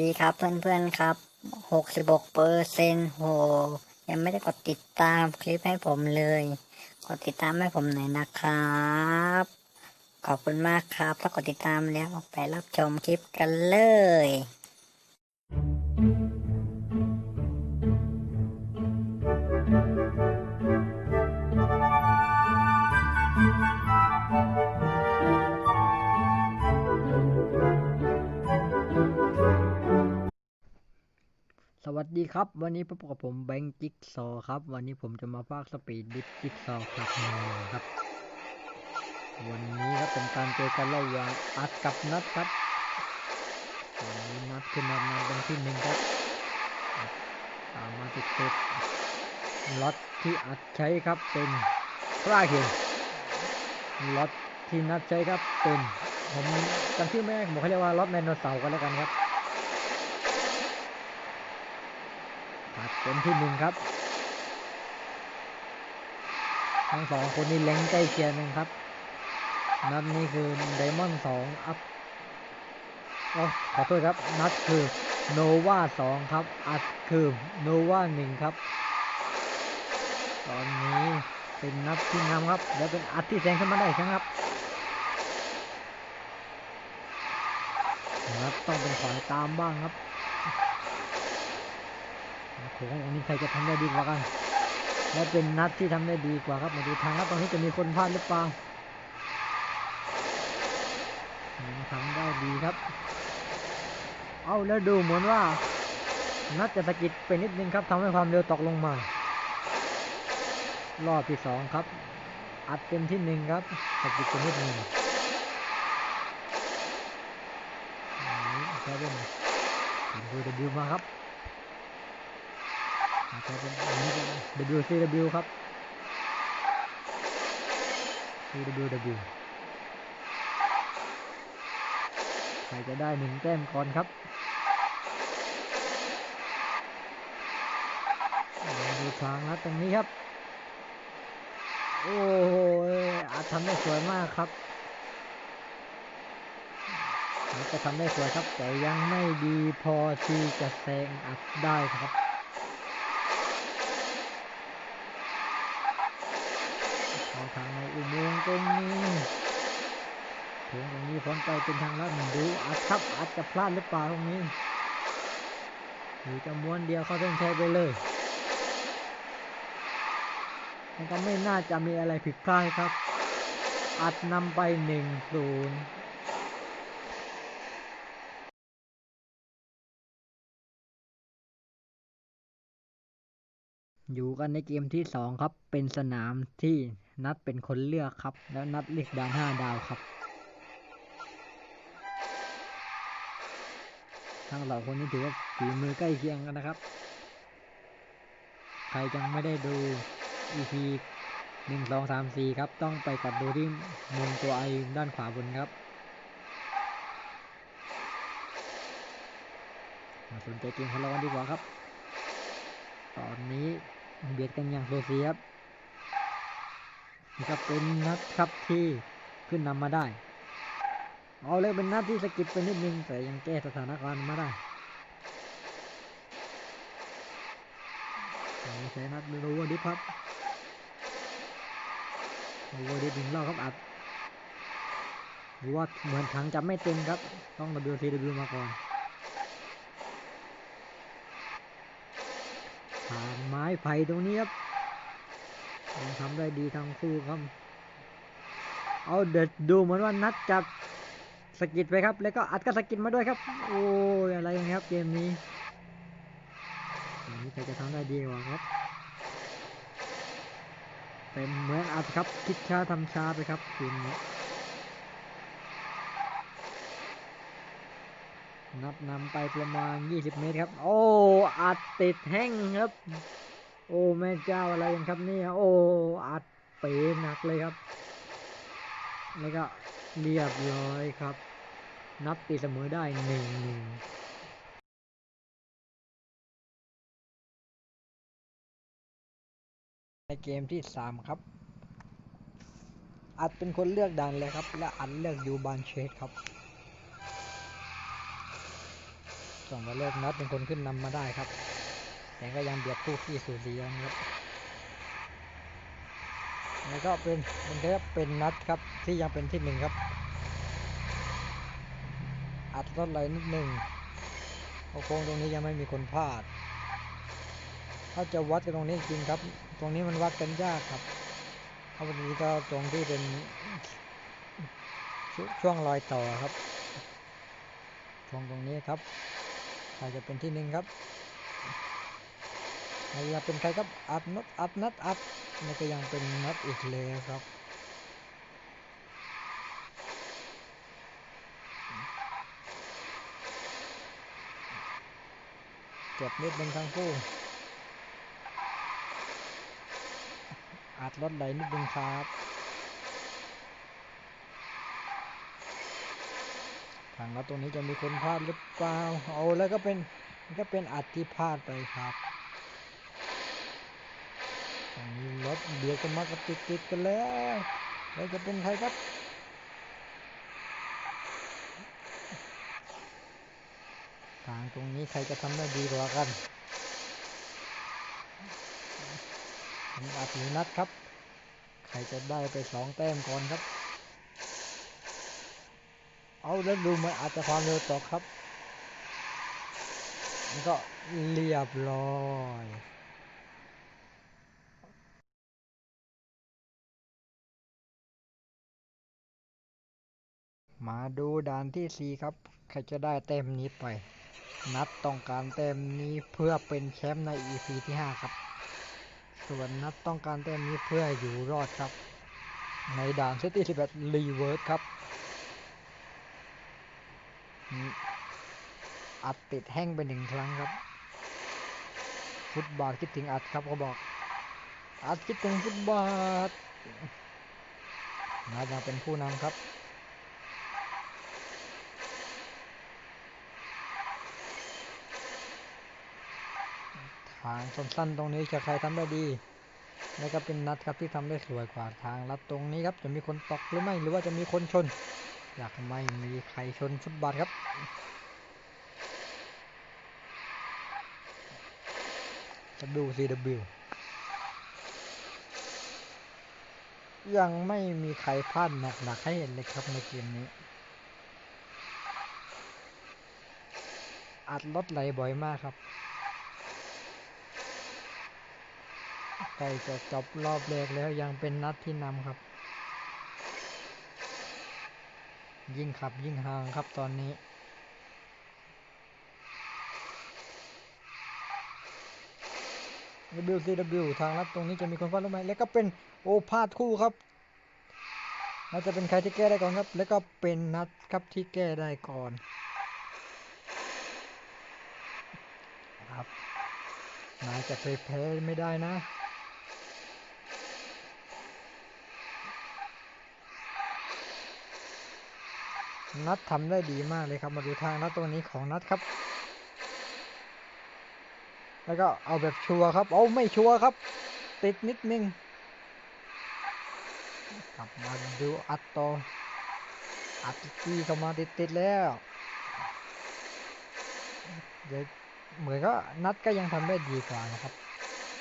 ดีครับเพื่อนๆครับ 66เปอร์เซ็นต์โห ยังไม่ได้กดติดตามคลิปให้ผมเลย กดติดตามให้ผมหน่อยนะครับ ขอบคุณมากครับ ถ้ากดติดตามแล้วไปรับชมคลิปกันเลย ดีครับ วันนี้พบกับผมแบงค์จิ๊กซอครับ วันนี้ผมจะมาพากสปีดดิฟจิ๊กซอครับครับ วันนี้ครับเป็นการเจอกันระหว่างอัดกับนัดครับวันนี้นัดขึ้นมาเป็นที่หนึ่งครับตามมาติดติดล็อตที่อัดใช้ครับเป็นฟราเคนล็อตที่นัดใช้ครับเป็นผมจำชื่อไม่ได้ผมเขาเรียกว่าล็อตไดโนเสาร์กันแล้วกันครับ อัด เป็นที่หนึ่งครับทั้งสองคนนี้แรงใกล้เคียงกันครับ นัดนี้คือไดมอนด์สองอัพโอ้ขอโทษครับ นัดคือโนวาสองครับ อัดคือโนวาหนึ่งครับ ตอนนี้เป็นนัดที่นำครับ แล้วเป็นอัดที่แซงขึ้นมาได้ครับนัดต้องเป็นขวายตามบ้างครับ โอ้โหอันนี้ใครจะทำได้ดีกว่ากัน และเป็นนัดที่ทำได้ดีกว่าครับ มาดูทางครับตรงนี้จะมีคนพลาดหรือเปล่าทำได้ดีครับ เอาแล้วดูเหมือนว่า นัดจะสะกิดไปนิดนึงครับทำให้ความเร็วตกลงมา รอบที่สองครับ อัดเต็มที่หนึ่งครับสะกิดไปนิดนึงอันนี้ใช้เป็นดูดิวมาครับ อาจจะเป็นอันนี้เป็น WCW ครับ CWW ใครจะได้หนึ่งแต้มก่อนครับมาดูทางนะตรงนี้ครับ โอ้โหอาจทำได้สวยมากครับอาจจะทำได้สวยครับ แต่ยังไม่ดีพอที่จะแซงอัดได้ครับ เข้าทางในอุโมงค์ตรงนี้ถึ งตรงนี้พ้นไปเป็นทางลัดดูอาจครับอาจจะพลาดหรือเปล่าตรงนี้หรือจะม้วนเดียวเข้าเส้นชัยไปเลย มันก็ไม่น่าจะมีอะไรผิดพลาดครับ อัดนำไปหนึ่งศูนย์อยู่กันในเกมที่สองครับ เป็นสนามที่นัดเป็นคนเลือกครับ แล้วนัดเลือกดาวห้าดาวครับ ทั้งสองคนนี้ถือว่าฝีมือใกล้เคียงกันนะครับ ใครยังไม่ได้ดู EP หนึ่งสองสามสี่ครับ ต้องไปกดดูที่มุมตัวไอด้านขวาบนครับ มาสนใจเกมของเรากันดีกว่าครับ ตอนนี้เบียดกันอย่างโซเซีครับนี่ก็เป็นนัดครับที่ขึ้นนำมาได้ เอาเลยเป็นนัดที่สะกิดไปนิดนึงแต่ยังแก้สถานการณ์มาได้ใช้นัดดูว่าดิครับดูว่าดิถึงรอบครับอัดหรือว่าเหมือนถังจะไม่เต็มครับ ต้อง WCW มาก่อนทางไม้ไผ่ตรงนี้ครับทำได้ดีทั้งคู่ครับ เอาเด็ดดูเหมือนว่านัดจะ สะกิดไปครับ แล้วก็อัดก็สะกิดมาด้วยครับ โอ้ยอะไรอย่างนี้ครับเกมนี้นี้ใครจะทำได้ดีกว่าครับเป็นเหมือนอัดครับ คิดช้าทำช้าไปครับเกมนี้นับนำไปประมาณ 20 เมตรครับ โอ้ อัดติดแห้งครับ โอ้ แม่เจ้าอะไรกันครับนี่โอ้ อัดเป๋หนักเลยครับ แล้วก็เรียบร้อยครับ นับตีเสมอได้หนึ่งหนึ่งในเกมที่สามครับ อัดเป็นคนเลือกดันเลยครับ และอัดเลือกยูบานเชสครับสองวันแรกนัดเป็นคนขึ้นนำมาได้ครับ แต่ก็ยังเบียดคู่ขี้สูสีกันครับแล้วก็เป็นเป็นแค่เป็นนัดครับที่ยังเป็นที่หนึ่งครับ อัดรถไหลนิดหนึ่งเพราะโค้งตรงนี้ยังไม่มีคนพลาด ถ้าจะวัดกันตรงนี้จริงครับ ตรงนี้มันวัดกันยากครับเพราวันนี้ก็ตรงที่เป็นชช่วงรอยต่อครับช่วงตรงนี้ครับใครจะเป็นที่หนึ่งครับใครจะเป็นใครครับอัดนัดอัดนัดอัดนี่ก็ยังเป็นนัดอีกแล้วครับ เจ็บนิดนึงทั้งคู่อัดรถไหลนิดนึงครับทางลัดตรงนี้จะมีคนพลาดหรือเปล่าเอาแล้วก็เป็นก็เป็นอัดที่พลาดไปครับตรงนี้รถเบียดกันมากติดติดๆกันแล้วแล้วจะเป็นใครครับ ทางตรงนี้ใครจะทำได้ดีกว่ากันผมอัดหรือนัดครับ ใครจะได้ไปสองแต้มก่อนครับ เอาแล้วดูเหมันอาจจะความเร็วตกครับมันก็เรียบร้อยมาดูด่านที่สี่ครับ ใครจะได้แต้มนี้ไป นัดต้องการแต้มนี้เพื่อเป็นแชมป์ใน EP ที่ 5 ครับ ส่วนนัดต้องการแต้มนี้เพื่ออยู่รอดครับ ในด่านเซตที่11รีเวิร์สครับ อัดติดแห้งไปหนึ่งครั้งครับ ฟุตบาทคิดถึงอัดครับเขาบอก อัดคิดถึงฟุตบาทนัดยังเป็นผู้นำครับ ทางสั้นตรงนี้จะใครทำได้ดี แล้วก็เป็นนัดครับที่ทำได้สวยกว่าทางลัดตรงนี้ครับจะมีคนตกหรือไม่หรือว่าจะมีคนชน อยากไม่มีใครชนฟุตบาทครับจะดู CW ยังไม่มีใครพลาดหนักๆให้เห็นเลยครับในเกมนี้ อัดรถไหลบ่อยมากครับ กล้จะจบรอบแรกแล้วยังเป็นนัดที่นำครับ ยิ่งขับยิ่งห่างครับตอนนี้ WCW ทางลัดตรงนี้จะมีคนพลาดหรือไม่แล้วก็เป็นโอพาดคู่ครับน่าจะเป็นใครที่แก้ได้ก่อนครับ แล้วก็เป็นนัดครับที่แก้ได้ก่อนครับนายจะไปแพ้ไม่ได้นะ นัดทำได้ดีมากเลยครับ มาดูทางนัดตัวนี้ของนัดครับ แล้วก็เอาแบบชัวร์ครับ เอาไม่ชัวร์ครับ ติดนิดนึง กลับมาดูอัดต่ออัดที่เข้ามาติดติดแล้ว เดี๋ยวเหมือนก็นัดก็ยังทำได้ดีกว่านะครับ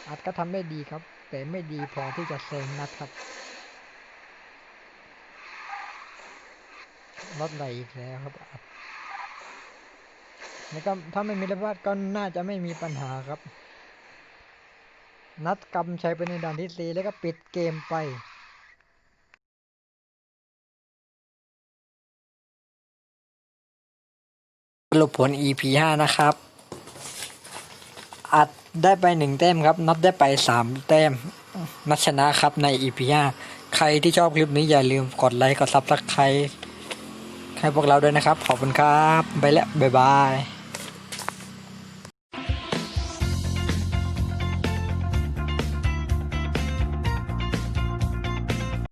อัดก็ทำได้ดีครับ แต่ไม่ดีพอที่จะเซงนัดครับ ลดไหลอีกแล้วครับแล้วก็ถ้าไม่มีระบาดก็น่าจะไม่มีปัญหาครับ นัดกำชัยไปในด่านที่สี่แล้วก็ปิดเกมไปสรุปผล EP 5นะครับ อัดได้ไปหนึ่งแต้มครับ นับได้ไปสามแต้ม นัดชนะครับใน EP 5ใครที่ชอบคลิปนี้อย่าลืมกดไลค์ กดซับสไครต์ ให้พวกเราด้วยนะครับ ขอบคุณครับ ไปแล้ว บ๊ายบาย